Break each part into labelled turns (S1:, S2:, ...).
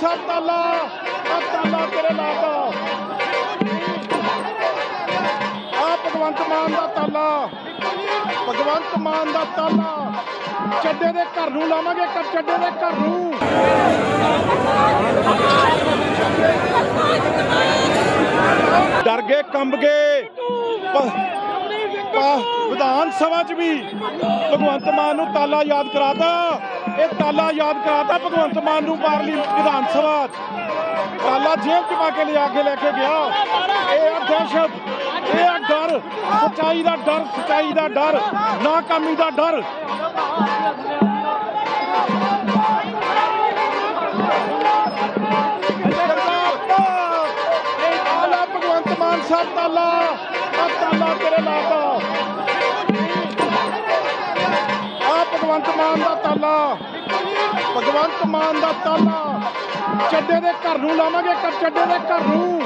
S1: ਸਾਹਿਬ ਤਾਲਾ ਆ ਤਾਲਾ ਤੇਰੇ ਲਾਤਾ ਆ ਭਗਵੰਤ ਮਾਨ ਦਾ ਤਾਲਾ, ਭਗਵੰਤ ਮਾਨ ਦਾ ਤਾਲਾ। ਚੱਡੇ ਦੇ ਘਰ ਨੂੰ ਲਾਵਾਂਗੇ ਕਰ ਚੱਡੇ ਦੇ ਘਰ ਨੂੰ। ਡਰ ਗਏ, ਕੰਬ ਗਏ। ਪ- ਵਿਧਾਨ ਸਭਾ 'ਚ ਵੀ ਭਗਵੰਤ ਮਾਨ ਨੂੰ ਤਾਲਾ ਯਾਦ ਕਰਾਤਾ। ਇਹ ਤਾਲਾ ਯਾਦ ਕਰਾਤਾ ਭਗਵੰਤ ਮਾਨ ਨੂੰ ਪਾਰਲੀ ਵਿਧਾਨ ਸਭਾ 'ਚ। ਤਾਲਾ ਜੇਬ 'ਚ ਪਾ ਕੇ ਲਿਆ ਕੇ ਲੈ ਕੇ ਗਿਆ। ਇਹ ਆ ਦਹਿਸ਼ਤ, ਇਹ ਆ ਡਰ, ਸਚਾਈ ਦਾ ਡਰ, ਸਚਾਈ ਦਾ ਡਰ, ਨਾਕਾਮੀ ਦਾ ਡਰ। ਤਾਲਾ ਭਗਵੰਤ ਮਾਨ ਸਾਹਿਬ ਤਾਲਾ ਤੇਰੇ ਲਾਤਾ ਆ ਭਗਵੰਤ ਮਾਨ ਦਾ ਤਾਲਾ, ਭਗਵੰਤ ਮਾਨ ਦਾ ਤਾਲਾ। ਚੱਡੇ ਦੇ ਘਰ ਨੂੰ ਲਾਵਾਂਗੇ ਕਰ ਚੱਡੇ ਦੇ ਘਰ ਨੂੰ।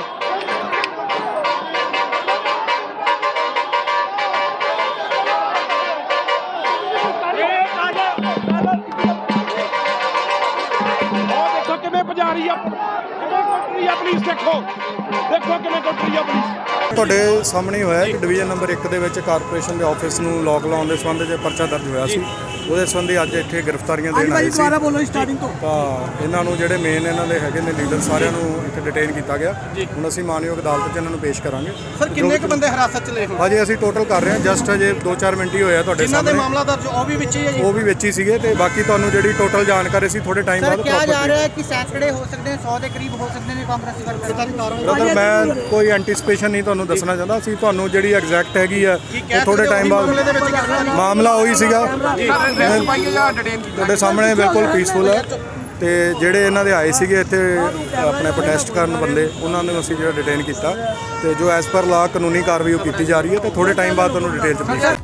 S1: ਉਹ ਦੇਖੋ ਕਿਵੇਂ ਭਜਾ ਆ। ਕਿਵੇਂ ਆ ਪੁਲਿਸ ਦੇਖੋ ਦੇਖੋ ਕਿਵੇਂ ਕੁੱਟ ਆ ਪੁਲਿਸ
S2: ਤੁਹਾਡੇ ਸਾਹਮਣੇ ਹੋਇਆ ਕਿ ਡਿਵੀਜ਼ਨ ਨੰਬਰ 1 ਦੇ ਵਿੱਚ ਕਾਰਪੋਰੇਸ਼ਨ ਦੇ ਆਫਿਸ ਨੂੰ ਲੋਕ ਲਾਉਣ ਦੇ ਸੰਬੰਧ 'ਚ ਪਰਚਾ ਦਰਜ ਹੋਇਆ ਸੀ। ਉਹਦੇ ਸੰਬੰਧੀ ਅੱਜ ਇੱਥੇ ਗ੍ਰਿਫਤਾਰੀਆਂ ਦੇਣ ਆਏ ਸੀ।
S3: ਬੋਲੋ ਸਟਾਰਟਿੰਗ ਤੋਂ।
S2: ਤਾਂ ਇਹਨਾਂ ਨੂੰ ਜਿਹੜੇ ਮੇਨ ਇਹਨਾਂ ਦੇ ਹੈਗੇ ਨੇ ਲੀਡਰ ਸਾਰਿਆਂ ਨੂੰ ਇੱਥੇ ਡਿਟੇਨ ਕੀਤਾ ਗਿਆ। ਹੁਣ ਅਸੀਂ ਮਾਨਯੋਗ ਅਦਾਲਤ 'ਚ ਇਹਨਾਂ ਨੂੰ ਪੇਸ਼ ਕਰਾਂਗੇ।
S3: ਸਰ ਕਿੰਨੇ ਕੁ ਬੰਦੇ ਹਿਰਾਸਤ 'ਚ ਲਏ ਹੁਣ?
S2: ਹਜੇ ਅਸੀਂ ਟੋਟਲ ਕਰ ਰਹੇ ਹਾਂ। ਜਸਟ ਹਜੇ 2-4 ਮਿੰਟ ਹੀ ਹੋਇਆ ਤੁਹਾਡੇ
S3: ਜਿਨ੍ਹਾਂ ਦੇ
S2: ਸਾਹਮਣੇ
S3: ਮਾਮਲਾ ਦਰਜ? ਉਹ ਵੀ ਵਿੱਚ ਹੀ ਹੈ ਜੀ।
S2: ਉਹ ਵੀ ਵਿੱਚ ਹੀ ਸੀਗੇ ਤੇ ਬਾਕੀ ਤੁਹਾਨੂੰ ਜਿਹੜੀ ਟੋਟਲ ਜਾਣਕਾਰੀ ਸੀ ਥੋੜੇ ਟਾਈਮ
S4: ਸਰ
S2: ਬਾਅਦ
S4: ਕਿਹਾ ਜਾ ਰਿਹਾ ਹੈ ਕਿ ਸੈਂਕੜੇ ਹੋ ਸਕਦੇ ਨੇ 100 ਦੇ ਕਰੀਬ ਹੋ ਸਕਦੇ ਨੇ ਕਾਂਗਰਸੀ ਵਰਕਰ
S2: ਬ੍ਰਦਰ ਮੈਂ ਕੋਈ ਐਂਟੀਸਪੇਸ਼ਨ ਨਹੀਂ ਤੁਹਾਨੂੰ ਦੱਸਣਾ ਚਾਹੁੰਦਾ। ਅਸੀਂ ਤੁਹਾਨੂੰ ਜਿਹੜੀ ਐਗਜ਼ੈਕਟ ਹੈਗੀ ਆ ਉਹ ਥੋੜੇ ਟਾਈਮ
S3: ਮਾਮਲੇ ਦੇ
S2: ਬਾਅਦ
S3: ਵਿੱਚ ਗ੍ਰਿਫਤਾਰੀ
S2: ਮਾਮਲਾ ਉਹੀ ਸੀਗਾ ਤੁਹਾਡੇ ਸਾਹਮਣੇ ਬਿਲਕੁਲ ਪੀਸਫੁਲ ਹੈ। ਤੇ ਜਿਹੜੇ ਇਹਨਾਂ ਦੇ ਆਏ ਸੀਗੇ ਇੱਥੇ, ਆਪਣੇ ਪ੍ਰੋਟੈਸਟ ਕਰਨ ਬੰਦੇ, ਉਹਨਾਂ ਨੂੰ ਅਸੀਂ ਜਿਹੜਾ ਡਿਟੇਨ ਕੀਤਾ। ਤੇ ਜੋ ਐਸ ਪਰ ਲਾ ਕਾਨੂੰਨੀ ਕਾਰਵਾਈ ਉਹ ਕੀਤੀ ਜਾ ਰਹੀ ਹੈ ਤੇ ਥੋੜੇ ਟਾਈਮ ਬਾਅਦ ਤੁਹਾਨੂੰ ਡਿਟੇਲ ਚ ਪੇਸ਼